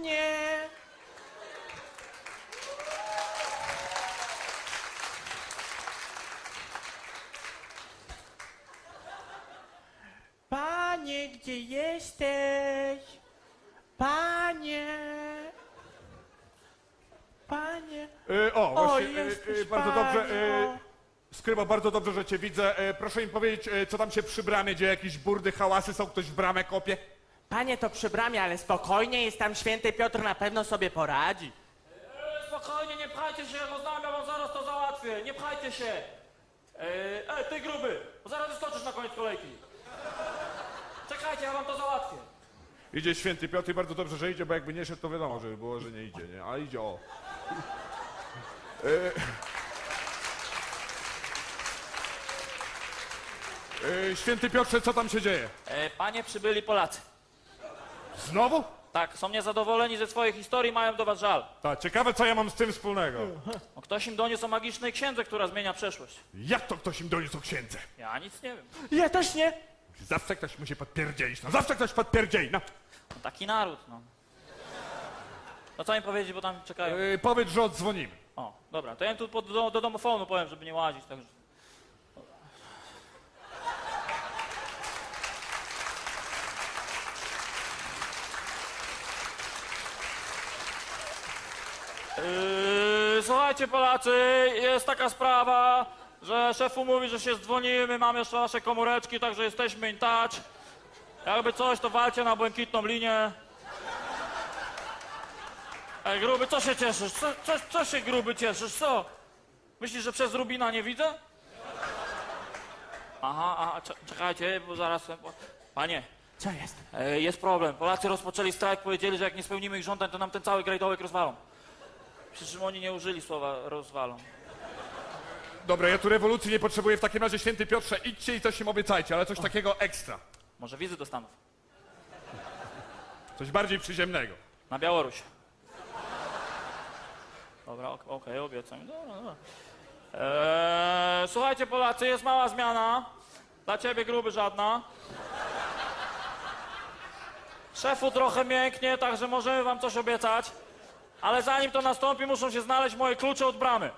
Panie! Panie, gdzie jesteś? Panie! Panie! E, o, właśnie, e, jesteś, e, bardzo dobrze. E, Skrybo, bardzo dobrze, że cię widzę. E, proszę mi powiedzieć, e, co tam się przy bramie dzieje? Jakieś burdy, hałasy są? Ktoś w bramę kopie? Panie, to przy bramie, ale spokojnie, jest tam święty Piotr, na pewno sobie poradzi. Spokojnie, nie pchajcie się, rozmawiam, wam zaraz to załatwię. Nie pchajcie się. Ej, ej, ty gruby, bo zaraz wyskoczysz na koniec kolejki. Czekajcie, ja wam to załatwię. Idzie święty Piotr i bardzo dobrze, że idzie, bo jakby nie szedł, to wiadomo, żeby było, że nie idzie, nie? Ale idzie, o. E, e, święty Piotrze, co tam się dzieje? E, panie, przybyli Polacy. Znowu? Tak, są niezadowoleni ze swojej historii, mają do was żal. Tak, ciekawe, co ja mam z tym wspólnego. No, ktoś im doniósł o magicznej księdze, która zmienia przeszłość. Jak to ktoś im doniósł o księdze? Ja nic nie wiem. Ja też nie. Zawsze ktoś musi podpierdzielić, no zawsze ktoś podpierdzieli, no. No, taki naród, no. No co im powiedzieć, bo tam czekają. E, powiedz, że odzwonimy. O, dobra, to ja im tu pod, do, do domofonu powiem, żeby nie łazić, także... Yy, słuchajcie Polacy, jest taka sprawa, że szefu mówi, że się dzwonimy, mamy jeszcze nasze komóreczki, także jesteśmy in touch. Jakby coś, to walcie na błękitną linię. Ej, gruby, co się cieszysz? Co, co, co się gruby cieszysz? Co? Myślisz, że przez Rubina nie widzę? Aha, aha, cze- czekajcie, bo zaraz... Panie, Co jest? e, jest problem. Polacy rozpoczęli strajk, powiedzieli, że jak nie spełnimy ich żądań, to nam ten cały grajdołek rozwalą. Przy czym oni nie użyli słowa rozwalą. Dobra, ja tu rewolucji nie potrzebuję, w takim razie święty Piotrze, idźcie i coś im obiecajcie, ale coś takiego ekstra. Może wizy do Stanów. Coś bardziej przyziemnego. Na Białoruś. Dobra, ok- okej, obiecam. Dobra, dobra. Eee, słuchajcie Polacy, jest mała zmiana. Dla ciebie gruby żadna. Szefu trochę mięknie, także możemy wam coś obiecać. Ale zanim to nastąpi, muszą się znaleźć moje klucze od bramy.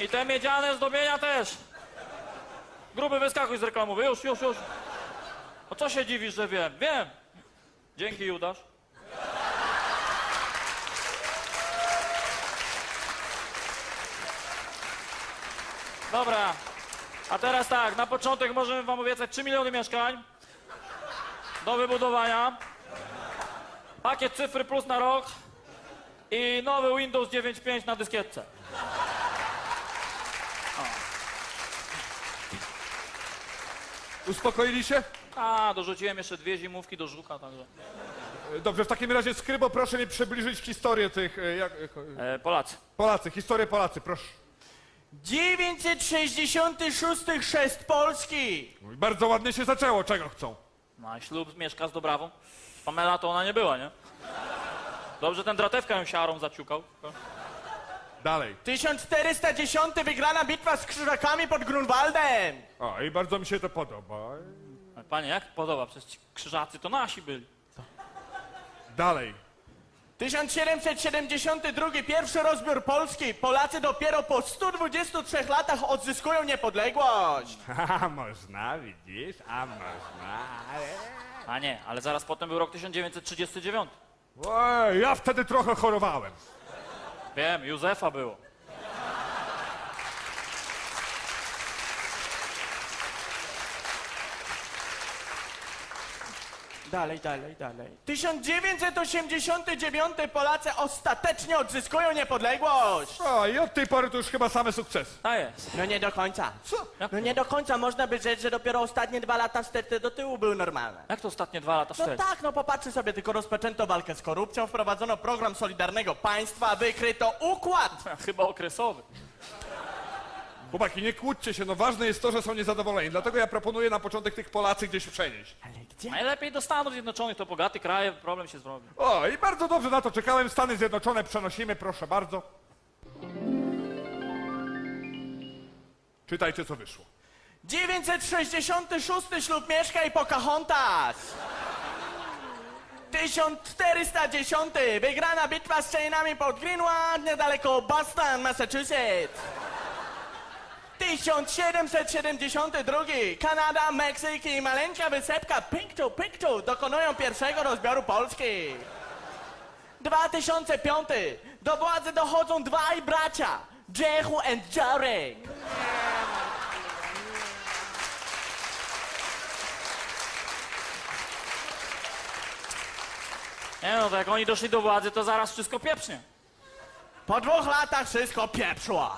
I te miedziane zdobienia też. Gruby, wyskakuj z reklamowy. Już, już, już. O co się dziwisz, że wiem? Wiem. Dzięki, Judasz. Dobra. A teraz tak, na początek możemy wam obiecać 3 miliony mieszkań do wybudowania. Pakiet cyfry plus na rok i nowy Windows 9.5 na dyskietce. Uspokoili się? A, dorzuciłem jeszcze dwie zimówki do żuka, także. E, Dobrze, w takim razie Skrybo, proszę mi przybliżyć historię tych, e, jak, e, E, Polacy. Polacy, historię Polacy, proszę. 966 chrzest Polski! Bardzo ładnie się zaczęło, czego chcą? No i ślub mieszka z Dobrawą. Pamela to ona nie była, nie? Dobrze ten dratewka ją siarą zaciukał. Dalej. 1410 wygrana bitwa z krzyżakami pod Grunwaldem! O, i bardzo mi się to podoba. Ale Panie, jak podoba? Przecież ci krzyżacy to nasi byli. Dalej. 1772 pierwszy rozbiór Polski. Polacy dopiero po 123 latach odzyskują niepodległość. Haha, można, widzisz? A można. A nie, ale zaraz potem był rok 1939. Oj, ja wtedy trochę chorowałem. Wiem, Józefa było. Dalej, dalej, dalej. 1989 Polacy ostatecznie odzyskują niepodległość. O, i od tej pory to już chyba same sukcesy. A jest. No nie do końca. Co? Jak, No nie do końca można by rzec, że dopiero ostatnie dwa lata wstecz do tyłu były normalne. jak to ostatnie dwa lata No wstecz? tak, no popatrzy sobie, tylko rozpoczęto walkę z korupcją, wprowadzono program Solidarnego Państwa, wykryto układ. Chyba okresowy. Chłopaki, nie kłóćcie się, no ważne jest to, że są niezadowoleni. Dlatego ja proponuję na początek tych Polacy gdzieś przenieść. Ale gdzie? Najlepiej do Stanów Zjednoczonych, to bogaty kraj, problem się zrobi. O, i bardzo dobrze na to czekałem. Stany Zjednoczone przenosimy, proszę bardzo. Czytajcie, co wyszło. 966 ślub Mieszka i Pocahontas. 1410 wygrana bitwa z chainami pod Greenwood niedaleko Boston, Massachusetts. 1772 Kanada, Meksyk i maleńka wysepka Pinktu Pinktu dokonują pierwszego rozbioru Polski. 2005 do władzy dochodzą dwaj bracia Jehu and Jarek. Nie no, to jak oni doszli do władzy, to zaraz wszystko pieprznie. Po dwóch latach wszystko pieprzło.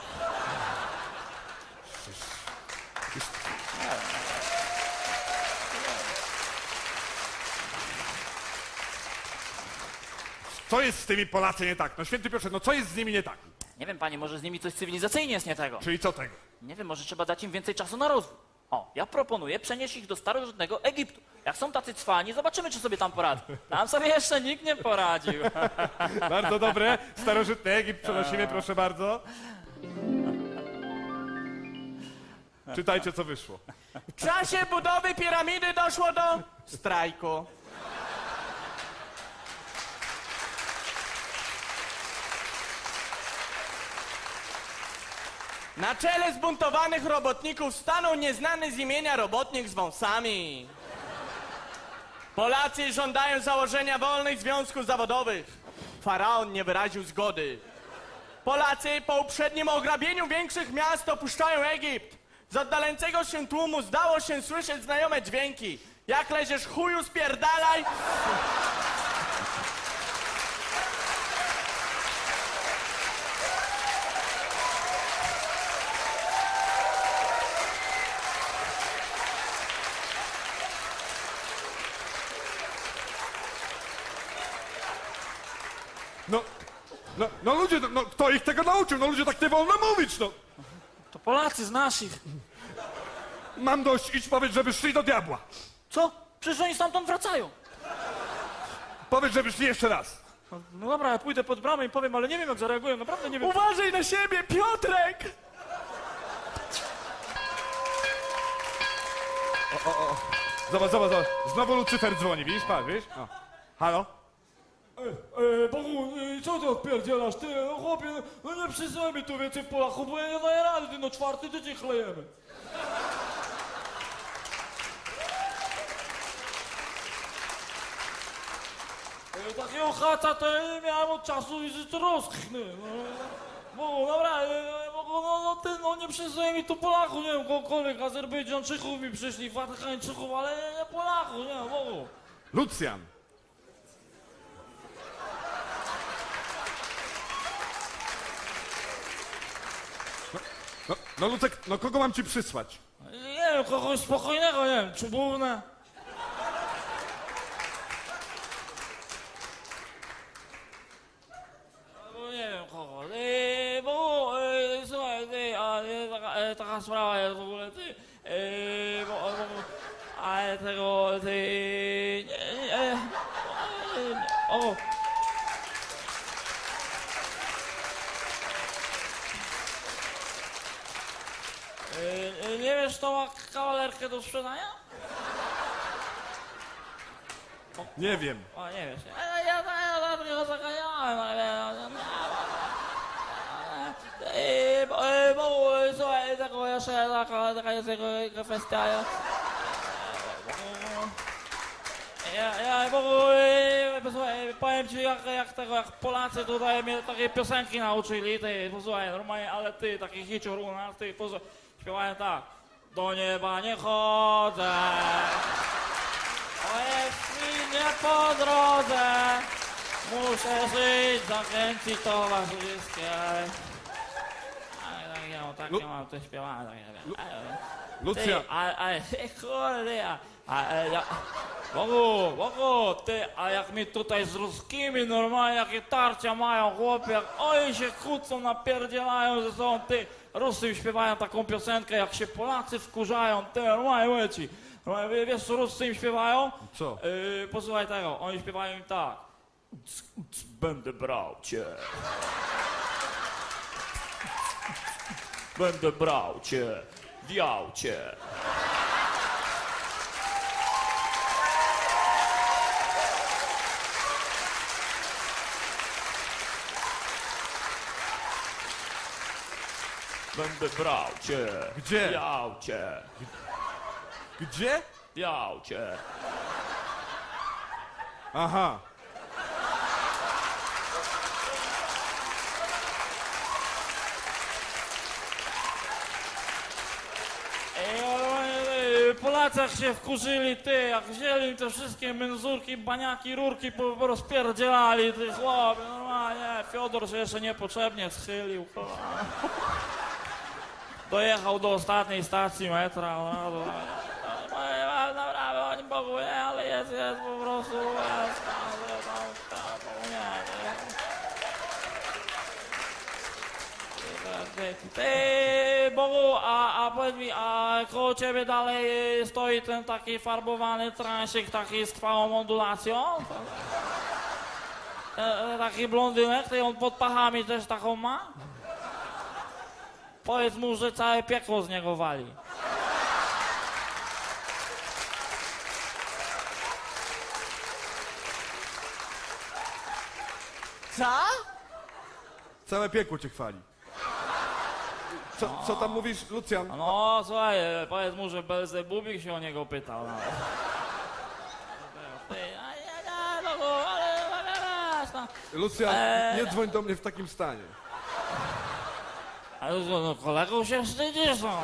Co jest z tymi Polacy nie tak? No święty Piotrze, no co jest z nimi nie tak? Nie wiem, panie, może z nimi coś cywilizacyjnie jest nie tego. Czyli co tego? Nie wiem, może trzeba dać im więcej czasu na rozwój. O, ja proponuję przenieść ich do starożytnego Egiptu. Jak są tacy cwani, zobaczymy, czy sobie tam poradzą. Tam sobie jeszcze nikt nie poradził. Bardzo dobre. Starożytny Egipt przenosimy, proszę bardzo. Czytajcie, co wyszło. W czasie budowy piramidy doszło do strajku. Na czele zbuntowanych robotników stanął nieznany z imienia robotnik z wąsami. Polacy żądają założenia wolnych związków zawodowych. Faraon nie wyraził zgody. Polacy po uprzednim ograbieniu większych miast opuszczają Egipt. Z oddalającego się tłumu zdało się słyszeć znajome dźwięki. Jak leziesz chuju, spierdalaj! No, no, no ludzie, no, no kto ich tego nauczył? No ludzie tak nie wolno mówić, no. To Polacy z naszych. Mam dość, idź powiedz, żeby szli do diabła. Co? Przecież oni stamtąd wracają. Powiedz, żeby szli jeszcze raz. No dobra, ja pójdę pod bramę i powiem, ale nie wiem, jak zareagują, naprawdę nie wiem. Uważaj na siebie, Piotrek! Zobacz, zobacz, zobacz. Znowu Lucyfer dzwoni, widzisz, pan, widzisz? O. Halo? E, Bogu, e, co ty odpierdzielasz, ty, no chłopie, no nie przysyłaj mi tu więcej Polaków, bo ja nie daję rady, ty, no czwarty tydzień chlejemy. E, Takiego chata to ja nie miałem od czasu i że rozkchnę, no. Bogu, dobra, e, Bogu, no, no ty, no nie przysyłaj mi tu Polaków, nie wiem, kogokolwiek, Azerbejdżanczyków mi przyszli, Watykańczyków, ale nie, nie Polaków, nie, Bogu. Lucjan. No, Lucek, no kogo mam ci przysłać? Nie wiem, kogoś spokojnego, nie wiem, czubówne. Albo nie wiem kogo. Bo, eee, słuchaj, ty, a, e, taka, e, taka sprawa jest w ogóle, ty, bo, bo, bo, ale tego, ty, nie, nie, e, e, o, Eee, e, nie wiesz, to ma kawalerkę do sprzedania? Nie wiem. O, nie wiesz. Ja, ja, ja, ja takiego zaganiałem, ale... Bo, eee, bo, e, słuchaj, tego jeszcze taka, taka jest jego kwestia. Ja, ja, bo, e, posłuchaj, powiem ci, jak, jak tego, jak Polacy tutaj mnie takie piosenki nauczyli, ty, posłuchaj, normalnie, ale ty, taki hicior u nas, ty, posłuchaj, śpiewają tak. Do nieba nie chodzę, a jeśli nie po drodze, muszę żyć, zachęcić towarzyskie. Ale tak ja mam, tak ja mam, to śpiewałem, tak ja wiem. Ty, Lucjan. ale, ale, kurde, ja, Bogu, Bogu, ty, a jak mi tutaj z ruskimi normalnie, jakie tarcia mają, chłopie, jak oni się kłócą, napierdzielają ze sobą, ty, Rusy im śpiewają taką piosenkę, jak się Polacy wkurzają, ty, normalnie leci. Normalnie, wie- wiesz, co Ruscy im śpiewają? Co? Yy, posłuchaj tego, oni śpiewają im tak. "Uc, uc, Będę brał cię. Będę brał cię. w Jałcie. Będę brał cię. Gdzie? W Jałcie. Gdzie? W Jałcie. Aha. Ej, jak się wkurzyli, ty, jak wzięli te wszystkie menzurki, baniaki, rurki, po, po rozpierdzielali, ty chłopie, normalnie, Fiodor się jeszcze niepotrzebnie schylił, kurwa. Dojechał do ostatniej stacji metra, no, no, no, no, naprawdę, oni Bogu, nie, ale jest, jest po prostu, jest, tam, tam, tam, nie, nie. Ty, ty, Bogu, a, a powiedz mi, a koło ciebie dalej stoi ten taki farbowany transik, taki z trwałą modulacją? E, e, taki blondynek, ty on pod pachami też taką ma? Powiedz mu, że całe piekło z niego wali. Co? Całe piekło cię chwali. Co, co tam mówisz, Lucjan? No, słuchaj, powiedz mu, że Belzebubik się o niego pytał. No. Lucjan, nie dzwoń do mnie w takim stanie. Ale co, no kolegów się wstydzisz, no.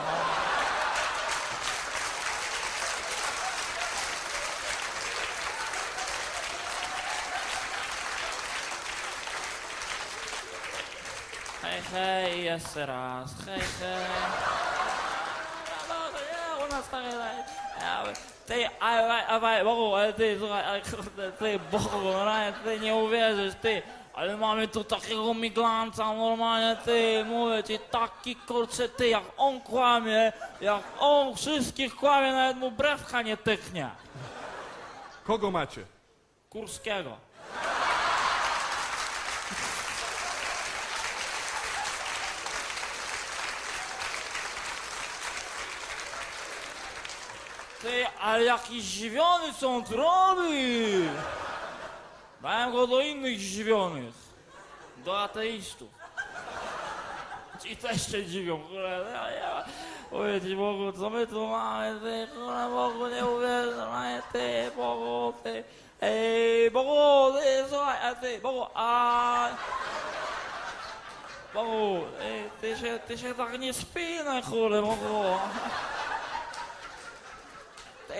Hej, hej, jeszcze raz, hej, hej. No, to nie, u nas tak jest. Ja, Ty, a, a, a, Bogu, ale mamy tu takiego miglanca, normalnie, ty, mówię ci, taki kurczę, ty, jak on kłamie, jak on wszystkich kłamie, nawet mu brewka nie tyknie. Kogo macie? Kurskiego. Ty, ale jaki zdziwiony co on robi? Dałem go do innych zdziwionych. Do ateistów. Ci też się dziwią, kurde. Ja, ja, Mówię ci Bogu, co my tu mamy, ty, kurde, Bogu, nie uwierzę, no, ty, Bogu, ty. Ej, Bogu, ty, słuchaj, a ty, Bogu, a... Bogu, ej, ty się, ty się tak nie spinaj, kurde, Bogu.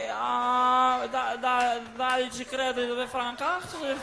Ty, a da, da, dali ci kredyt we frankach, czy...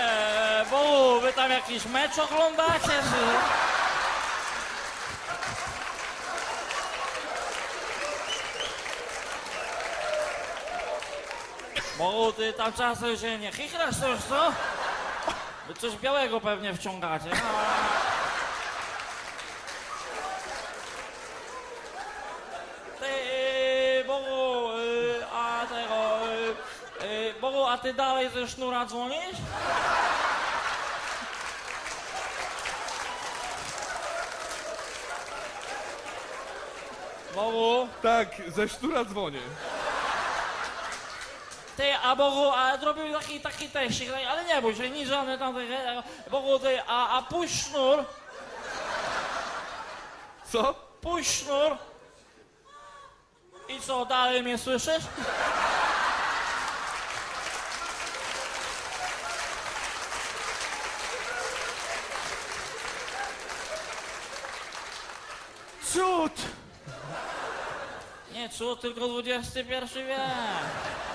Eee, Bogu, wy tam jakiś mecz oglądacie, czy... Bogu, ty tam czasem się nie chichrasz coś, co? Wy coś białego pewnie wciągacie. No. Ty, Bogu, y, a tego... y, y, Bogu, a ty dalej ze sznura dzwonisz? Bogu, Tak, ze sztura dzwonię. ty, a Bogu, a zrobił taki, taki teścik, ale nie bój się, nic żadne tam. Bogu, ty, a, a puść sznur, Co? puść sznur. I co, dalej mnie słyszysz? Cud! Nie, co, tylko XXI wiek.